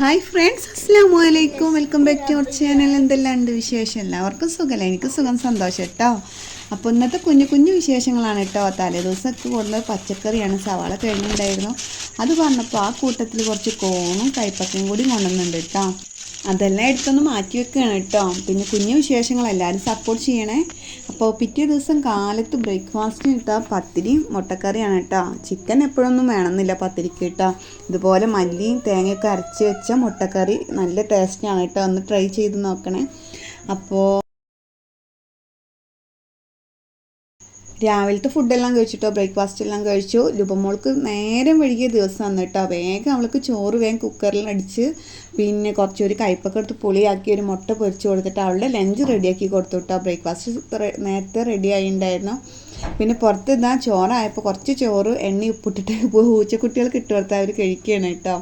Hi friends അസ്സാം വലൈക്കും welcome back to our channel എന്തെല്ലാം ഉണ്ട് വിശേഷം? എല്ലാവർക്കും സുഖമല്ല എനിക്ക് സുഖം സന്തോഷം കേട്ടോ അപ്പോൾ ഇന്നത്തെ കുഞ്ഞു കുഞ്ഞു വിശേഷങ്ങളാണ് കേട്ടോ തലേദിവസമൊക്കെ കൂടുതൽ പച്ചക്കറിയാണ് സവാള കഴിഞ്ഞിട്ടുണ്ടായിരുന്നു അത് പറഞ്ഞപ്പോൾ ആ കൂട്ടത്തിൽ കുറച്ച് കോണും കൈപ്പക്കയും കൂടി കൊണ്ടുവന്നുണ്ട് കേട്ടോ അതെല്ലാം എടുത്തൊന്ന് മാറ്റി വെക്കുകയാണ് കേട്ടോ. പിന്നെ കുഞ്ഞു വിശേഷങ്ങൾ എല്ലാവരും സപ്പോർട്ട് ചെയ്യണേ. അപ്പോൾ പിറ്റേ ദിവസം കാലത്ത് ബ്രേക്ക്ഫാസ്റ്റിന് കിട്ടാൽ പത്തിരിയും മുട്ടക്കറിയാണ് കേട്ടോ. ചിക്കൻ എപ്പോഴൊന്നും വേണമെന്നില്ല പത്തിരിക്ക് കേട്ടോ. ഇതുപോലെ മല്ലിയും തേങ്ങയൊക്കെ അരച്ച് വെച്ച മുട്ടക്കറി നല്ല ടേസ്റ്റാണ് കേട്ടോ. ഒന്ന് ട്രൈ ചെയ്ത് നോക്കണേ. അപ്പോൾ രാവിലത്തെ ഫുഡെല്ലാം കഴിച്ചിട്ടോ ബ്രേക്ക്ഫാസ്റ്റ് എല്ലാം കഴിച്ചു രൂപമോൾക്ക് നേരം വഴുകിയ ദിവസം കേട്ടോ വേഗം അവൾക്ക് ചോറ് വേഗം കുക്കറിൽ അടിച്ച് പിന്നെ കുറച്ചൊരു കയ്പൊക്കെ എടുത്ത് പുളിയാക്കി ഒരു മുട്ട പൊരിച്ച് കൊടുത്തിട്ട് അവളുടെ ലഞ്ച് റെഡിയാക്കി കൊടുത്തു കേട്ടോ ബ്രേക്ക്ഫാസ്റ്റ് നേരത്തെ റെഡി ആയിട്ടുണ്ടായിരുന്നു പിന്നെ പുറത്ത് ഇതാ ചോറായപ്പോൾ കുറച്ച് ചോറ് എണ്ണ ഉപ്പിട്ടിട്ട് പൂച്ചക്കുട്ടികൾക്ക് ഇട്ട് കൊടുത്താൽ അവർ കഴിക്കുകയാണ് കേട്ടോ.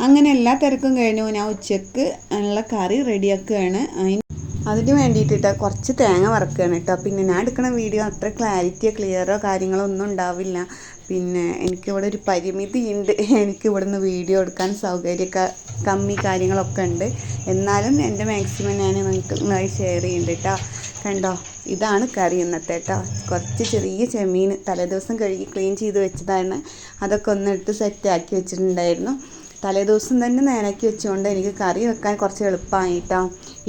അങ്ങനെ എല്ലാ തിരക്കും കഴിഞ്ഞു. ഞാൻ ഉച്ചയ്ക്ക് ഉള്ള കറി റെഡിയാക്കുകയാണ് അതിന് വേണ്ടിയിട്ട് കുറച്ച് തേങ്ങ വറക്കുകയാണ് കേട്ടോ. പിന്നെ ഞാൻ എടുക്കുന്ന വീഡിയോ അത്ര ക്ലാരിറ്റിയോ ക്ലിയറോ കാര്യങ്ങളോ ഒന്നും ഉണ്ടാവില്ല. പിന്നെ എനിക്കിവിടെ ഒരു പരിമിതി ഉണ്ട്. എനിക്ക് ഇവിടുന്ന് വീഡിയോ എടുക്കാൻ സൗകര്യമൊക്കെ കമ്മി കാര്യങ്ങളൊക്കെ ഉണ്ട്. എന്നാലും എന്റെ മാക്സിമം ഞാൻ നിങ്ങൾക്ക് ഷെയർ ചെയ്യുന്നുണ്ട് കേട്ടോ. കണ്ടോ? ഇതാണ് കറി ഇന്നത്തെ കേട്ടോ. കുറച്ച് ചെറിയ ചെമ്മീൻ തലേദിവസം കഴുകി ക്ലീൻ ചെയ്ത് വെച്ചതാണ്. അതൊക്കെ ഒന്നെടുത്ത് സെറ്റാക്കി വെച്ചിട്ടുണ്ടായിരുന്നു. തലേദിവസം തന്നെ നേരാക്കി വെച്ചുകൊണ്ട് എനിക്ക് കറി വെക്കാൻ കുറച്ച് എളുപ്പമായിട്ടോ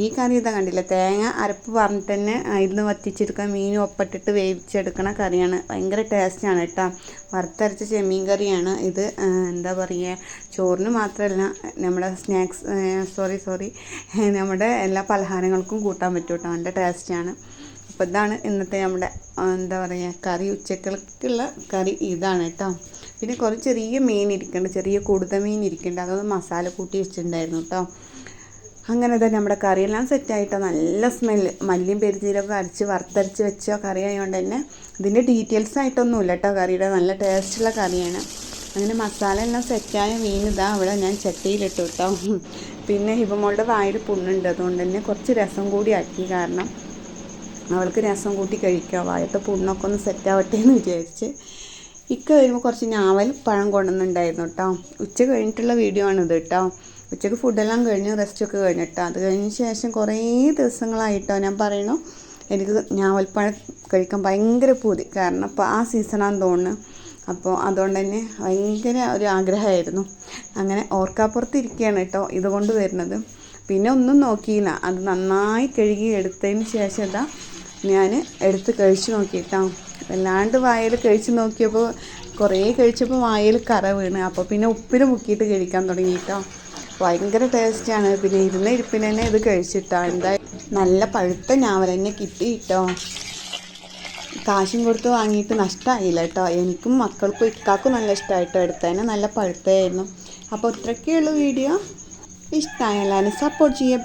ഈ കറി ഇതാ കണ്ടില്ല തേങ്ങ അരപ്പ് പറഞ്ഞിട്ട് തന്നെ ഇതിന് വറ്റിച്ചെടുക്കാൻ മീൻ ഒപ്പിട്ടിട്ട് വേവിച്ചെടുക്കണ കറിയാണ്. ഭയങ്കര ടേസ്റ്റാണ് കേട്ടോ. വറുത്തരച്ച ചെമ്മീൻ കറിയാണ് ഇത്. എന്താ പറയുക ചോറിന് മാത്രമല്ല നമ്മുടെ സ്നാക്സ് സോറി സോറി നമ്മുടെ എല്ലാ പലഹാരങ്ങൾക്കും കൂട്ടാൻ പറ്റും കേട്ടോ നല്ല ടേസ്റ്റാണ് അപ്പോൾ ഇതാണ് ഇന്നത്തെ നമ്മുടെ എന്താ പറയുക കറി ഉച്ചക്കൾക്കുള്ള കറി ഇതാണ് കേട്ടോ. പിന്നെ കുറച്ച് ചെറിയ മീൻ ഇരിക്കുന്നുണ്ട് ചെറിയ കൂടുതൽ മീൻ ഇരിക്കുന്നുണ്ട് അതൊന്ന് മസാല കൂട്ടി വെച്ചിട്ടുണ്ടായിരുന്നു കേട്ടോ. അങ്ങനെ തന്നെ നമ്മുടെ കറിയെല്ലാം സെറ്റായിട്ടോ നല്ല സ്മെല്ല് മല്ലിയും പെരുജീരൊക്കെ അരച്ച് വറുത്തരച്ച് വെച്ചോ കറി ആയതുകൊണ്ട് തന്നെ ഇതിന്റെ ഡീറ്റെയിൽസ് ആയിട്ടൊന്നുമില്ല കേട്ടോ കറിയുടെ. നല്ല ടേസ്റ്റുള്ള കറിയാണ്. അങ്ങനെ മസാല എല്ലാം സെറ്റായ മീൻ ഇതാ അവിടെ ഞാൻ ചട്ടിയിലിട്ടു കേട്ടോ. പിന്നെ ഹിബമോളുടെ വായിൽ പുണ്ണുണ്ട്. അതുകൊണ്ട് തന്നെ കുറച്ച് രസം കൂടി ആക്കി കാരണം അവൾക്ക് രസം കൂട്ടി കഴിക്കുക വായത്തെ പുണ്ണൊക്കെ ഒന്ന് സെറ്റാവട്ടെ എന്ന് വിചാരിച്ച്. ഇക്ക വരുമ്പോൾ കുറച്ച് ഞാവൽ പഴം കൊണ്ടുവന്നിട്ടുണ്ടായിരുന്നു കേട്ടോ ഉച്ച കഴിഞ്ഞിട്ടുള്ള വീഡിയോ ആണിത് കേട്ടോ ഉച്ചയ്ക്ക് ഫുഡെല്ലാം കഴിഞ്ഞു റെസ്റ്റൊക്കെ കഴിഞ്ഞു കേട്ടോ അത് കഴിഞ്ഞ ശേഷം കുറേ ദിവസങ്ങളായിട്ടോ ഞാൻ പറയണു എനിക്ക് ഞാവൽപ്പഴം കഴിക്കാൻ ഭയങ്കര പൂതി. കാരണം അപ്പോൾ ആ സീസണാന്ന് തോന്നുന്നു. അപ്പോൾ അതുകൊണ്ട് തന്നെ ഭയങ്കര ഒരു ആഗ്രഹമായിരുന്നു. അങ്ങനെ ഓർക്കാപ്പുറത്ത് ഇരിക്കുകയാണ് കേട്ടോ ഇതുകൊണ്ട് വരുന്നത്. പിന്നെ ഒന്നും നോക്കിയില്ല. അത് നന്നായി കഴുകി എടുത്തതിന് ശേഷം ഇതാ ഞാൻ എടുത്ത് കഴിച്ച് നോക്കിയിട്ടാ. വല്ലാണ്ട് വായിൽ കഴിച്ച് നോക്കിയപ്പോൾ കുറേ കഴിച്ചപ്പോൾ വായിൽ കറ വീണ്. അപ്പോൾ പിന്നെ ഉപ്പിൽ മുക്കിയിട്ട് കഴിക്കാൻ തുടങ്ങി കേട്ടോ ഭയങ്കര ടേസ്റ്റാണ്. പിന്നെ ഇരുന്ന ഇരിപ്പിന് തന്നെ ഇത് കഴിച്ചിട്ടോ. എന്താ നല്ല പഴുത്ത ഞാവൽ തന്നെ കിട്ടി കേട്ടോ കാശും കൊടുത്ത് വാങ്ങിയിട്ട് നഷ്ടമായില്ല കേട്ടോ. എനിക്കും മക്കൾക്കും ഇക്കാക്കും നല്ല ഇഷ്ടമായിട്ടോ എടുത്തതന്നെ നല്ല പഴുത്തായിരുന്നു അപ്പോൾ ഇത്രയൊക്കെയുള്ളൂ വീഡിയോ. ഇഷ്ടമായ സപ്പോർട്ട് ചെയ്യുക.